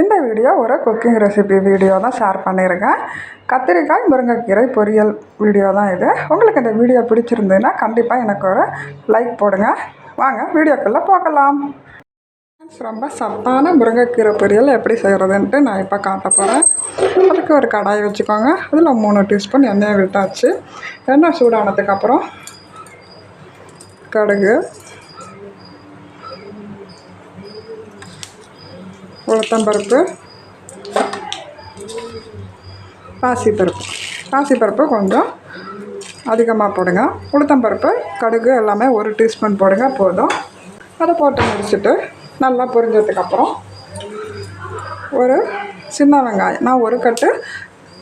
இந்த வீடியோ ஒரு cooking recipe video தான் ஷேர் பண்ணியிருக்கேன். கத்திரிக்காய் முருங்கைக்கீரை பொரியல் வீடியோ தான் இது. உங்களுக்கு இந்த வீடியோ பிடிச்சிருந்ததுன்னா கண்டிப்பாக எனக்கு ஒரு லைக் போடுங்க. வாங்க வீடியோக்குள்ளே போகலாம். ரொம்ப சத்தான முருங்கைக்கீரை பொரியல் எப்படி செய்கிறதுன்ட்டு நான் இப்போ காட்ட போகிறேன் அதுக்கு ஒரு கடாய் வச்சுக்கோங்க. அதில் மூணு டீஸ்பூன் எண்ணெயை விட்டாச்சு. எண்ணெய் சூடானதுக்கப்புறம் கடுகு உளுத்தம்பருப்பு பாசிப்பருப்பு. பாசிப்பருப்பு கொஞ்சம் அதிகமாக போடுங்க. உளுத்தம்பருப்பு கடுகு எல்லாமே ஒரு டீஸ்பூன் போடுங்க போதும். அதை போட்டு முடிச்சுட்டு நல்லா பொரிஞ்சதுக்கப்புறம் ஒரு சின்ன வெங்காயம் நான் ஒரு கட்டு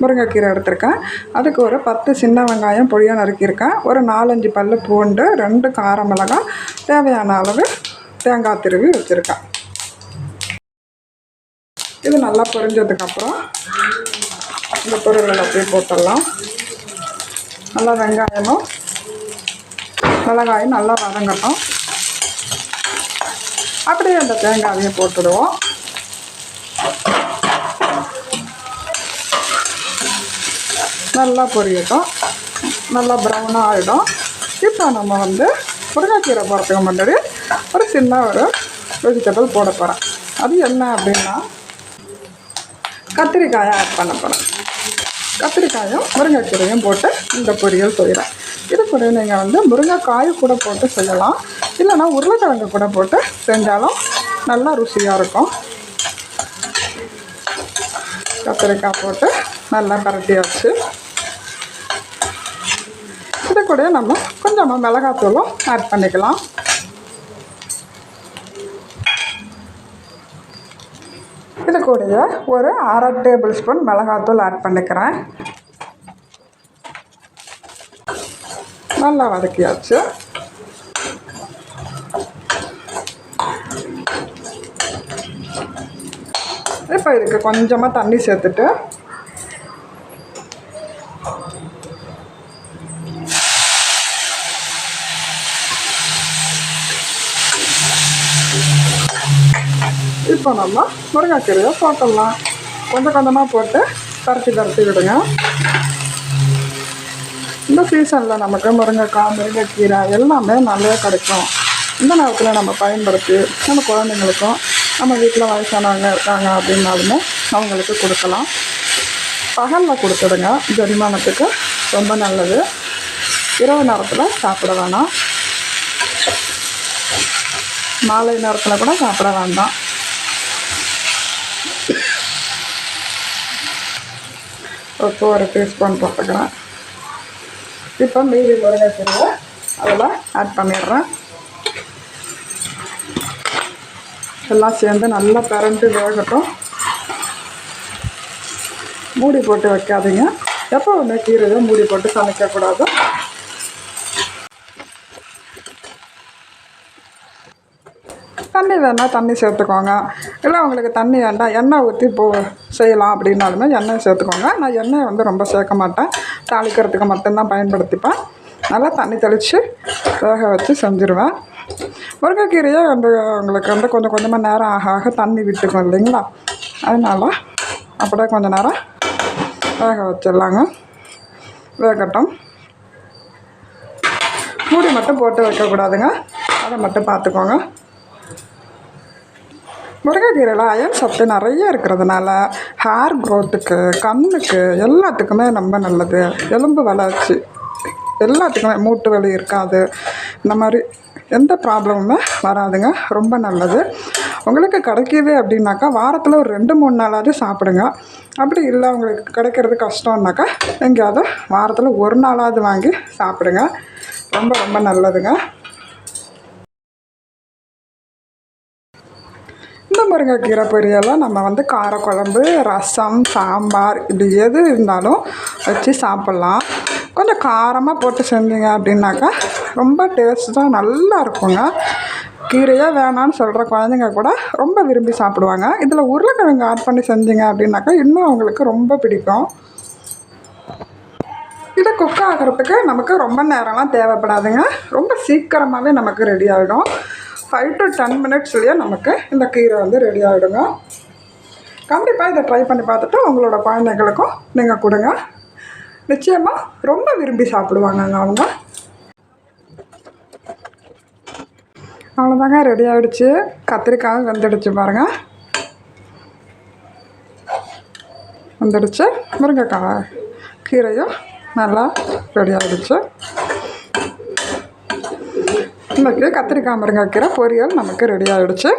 முருங்கைக்கீரை எடுத்திருக்கேன். அதுக்கு ஒரு பத்து சின்ன வெங்காயம் பொடியாக நறுக்கியிருக்கேன். ஒரு நாலஞ்சு பல் பூண்டு ரெண்டு கார மிளகாய் தேவையான அளவு தேங்காய் திருவி வச்சுருக்கேன். நல்லா பொரிஞ்சதுக்கப்புறம் இந்த பொருள்கள் அப்படியே போட்டுடலாம். நல்லா வெங்காயமும் மிளகாயும் நல்லா வதங்கட்டும். அப்படியே அந்த தேங்காயையும் போட்டுடுவோம். நல்லா பொரியட்டும். நல்லா ப்ரௌனாக ஆகிடும் இப்போ நம்ம வந்து முருங்கைக்கீரை போகிறதுக்கு முன்னாடி ஒரு சின்ன ஒரு வெஜிடபிள் போட போகிறேன் அது என்ன அப்படின்னா கத்திரிக்காயை ஆட் பண்ண போகிறேன் கத்திரிக்காயும் முருங்கைக்கீரையும் போட்டு இந்த பொரியல் செய்கிறேன் இது கூட நீங்கள் வந்து முருங்கைக்காய் கூட போட்டு செய்யலாம். இல்லைன்னா உருளைக்கிழங்கு கூட போட்டு செஞ்சாலும் நல்லா ருசியாக இருக்கும். கத்திரிக்காய் போட்டு நல்லா பரட்டியாச்சு இது கூட நம்ம கொஞ்சமாக மிளகாத்தூளும் ஆட் பண்ணிக்கலாம். கூடயே ஒரு அரை டேபிள் ஸ்பூன் மிளகாத்தூள் ஆட் பண்ணிக்கிறேன். நல்லா வதக்கியாச்சு. இப்போ இதுக்கு கொஞ்சமாக தண்ணி சேர்த்துட்டு இப்போ நம்ம முருங்கைக்கீரையை போட்டுடலாம். கொஞ்சம் கொஞ்சமாக போட்டு பரட்டி பரட்டி விடுங்க. இந்த சீசனில் நமக்கு முருங்கைக்காய் முருங்கைக்கீரை எல்லாமே நல்லா கிடைக்கும். இந்த நேரத்தில் நம்ம பயன்படுத்தி நம்ம குழந்தைங்களுக்கும் நம்ம வீட்டில் வயசானவங்க இருக்காங்க அப்படின்னாலுமே அவங்களுக்கு கொடுக்கலாம். பகலில் கொடுத்துடுங்க. ஜெரிமானத்துக்கு ரொம்ப நல்லது. இரவு நேரத்தில் சாப்பிட வேணாம். மாலை நேரத்தில் கூட சாப்பிட வேண்டாம். இப்போ ஒரு டீஸ்பூன் போட்டுக்கிறேன் இப்போ மீதி முருங்கைக்கீரை அதில் ஆட் பண்ணிடுறேன். எல்லாம் சேர்ந்து நல்லா பரண்டு வேகட்டும். மூடி போட்டு வைக்காதீங்க. எப்போ ஒன்று கீரையை மூடி போட்டு சமைக்கக்கூடாது. தண்ணி வேணால் தண்ணி சேர்த்துக்கோங்க. இல்லை உங்களுக்கு தண்ணி வேண்டாம் எண்ணெய் ஊற்றி போ செய்யலாம் அப்படின்னாலுமே எண்ணெய் சேர்த்துக்கோங்க. நான் எண்ணெய் வந்து ரொம்ப சேர்க்க மாட்டேன். தாளிக்கிறதுக்கு மட்டும்தான் பயன்படுத்திப்பேன். நல்லா தண்ணி தெளித்து வேக வச்சு செஞ்சுருவேன். முருங்கைக்கீரையே வந்து உங்களுக்கு வந்து கொஞ்சம் கொஞ்சமாக நேரம் ஆக ஆக தண்ணி விட்டுக்கும் இல்லைங்களா? அதனால் அப்படியே கொஞ்சம் நேரம் வேக வச்சிடலாங்க. வேகட்டும். மூடி மட்டும் போட்டு வைக்கக்கூடாதுங்க. அதை மட்டும் பார்த்துக்கோங்க. முருங்கைக்கீரையில் அயன் சத்து நிறைய இருக்கிறதுனால ஹேர் க்ரோத்துக்கு கண்ணுக்கு எல்லாத்துக்குமே ரொம்ப நல்லது. எலும்பு வளர்ச்சி எல்லாத்துக்குமே மூட்டு வலி இருக்காது. இந்த மாதிரி எந்த ப்ராப்ளமுமே வராதுங்க. ரொம்ப நல்லது. உங்களுக்கு கிடைக்கிது அப்படின்னாக்கா வாரத்தில் ஒரு ரெண்டு மூணு நாளாவது சாப்பிடுங்க. அப்படி இல்லை உங்களுக்கு கிடைக்கிறது கஷ்டம்னாக்கா எங்கேயாவது வாரத்தில் ஒரு நாளாவது வாங்கி சாப்பிடுங்க. ரொம்ப ரொம்ப நல்லதுங்க. முருங்கைக்கீரை பொரியெல்லாம் நம்ம வந்து காரக்குழம்பு ரசம் சாம்பார் இப்படி எது இருந்தாலும் வச்சு சாப்பிட்லாம். கொஞ்சம் காரமாக போட்டு செஞ்சீங்க அப்படின்னாக்கா ரொம்ப டேஸ்ட்டாக நல்லா இருக்குங்க. கீரையே வேணான்னு சொல்கிற குழந்தைங்க கூட ரொம்ப விரும்பி சாப்பிடுவாங்க. இதில் உருளைக்கிழங்கு ஆட் பண்ணி செஞ்சீங்க அப்படின்னாக்கா இன்னும் அவங்களுக்கு ரொம்ப பிடிக்கும். இது குக் ஆகிறதுக்கு நமக்கு ரொம்ப நேரம்லாம் தேவைப்படாதுங்க. ரொம்ப சீக்கிரமாகவே நமக்கு ரெடி ஆகிடும் ஃபைவ் டு டென் மினிட்ஸ்லேயே நமக்கு இந்த கீரை வந்து ரெடி ஆகிடுங்க கண்டிப்பாக இதை ட்ரை பண்ணி பார்த்துட்டு உங்களோட குழந்தைங்களுக்கும் நீங்கள் கொடுங்க. நிச்சயமாக ரொம்ப விரும்பி சாப்பிடுவாங்கங்க அவங்க. அவ்வளோதாங்க ரெடி ஆகிடுச்சு கத்திரிக்காயும் வெந்துடுச்சு பாருங்கள் வந்துடுச்சு. முருங்கைக்காய் கீரையும் நல்லா ரெடி ஆகிடுச்சு நமக்கு கத்திரிக்காய் முருங்கைக்கீரை பொரியல் நமக்கு ரெடி ஆகிடுச்சு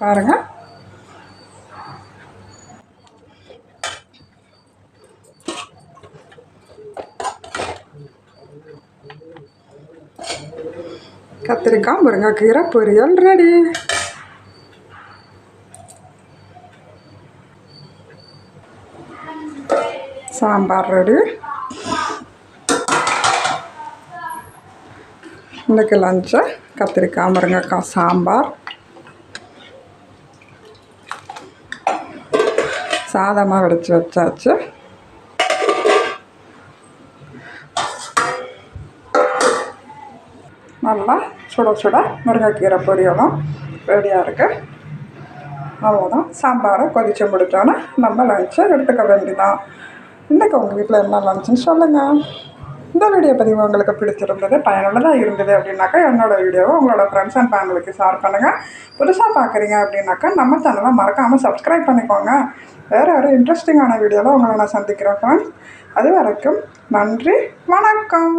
பாருங்கள் கத்திரிக்காய் முருங்கைக்கீரை பொரியல் ரெடி சாம்பார் ரெடி இன்றைக்கி லஞ்சு கத்திரிக்காய் முருங்கைக்காய் சாம்பார். சாதமாக வடித்து வச்சாச்சு. நல்லா சுட சுட முருங்கைக்கீரை பொரியலும் ரெடியாக இருக்குது அவ்வளோதான் சாம்பாரை கொதிச்சு முடித்தோன்னே நம்ம லஞ்சை எடுத்துக்க வேண்டிதான் இன்றைக்கி உங்கள் வீட்டில் என்ன லஞ்சுன்னு சொல்லுங்கள் இந்த வீடியோ பதிவு உங்களுக்கு பிடிச்சிருந்தது பயனுள்ளதாக இருந்தது அப்படின்னாக்கா என்னோடய வீடியோவை உங்களோட ஃப்ரெண்ட்ஸ் அண்ட் ஃபேமிலிக்கு ஷேர் பண்ணுங்கள் புதுசாக பார்க்குறீங்க அப்படின்னாக்கா நம்ம சேனலை மறக்காமல் சப்ஸ்கிரைப் பண்ணிக்கோங்க. வேறு ஒரு இன்ட்ரெஸ்டிங்கான வீடியோவில் உங்களை நான் சந்திக்கிறேன் ஃப்ரெண்ட்ஸ் அது வரைக்கும் நன்றி வணக்கம்.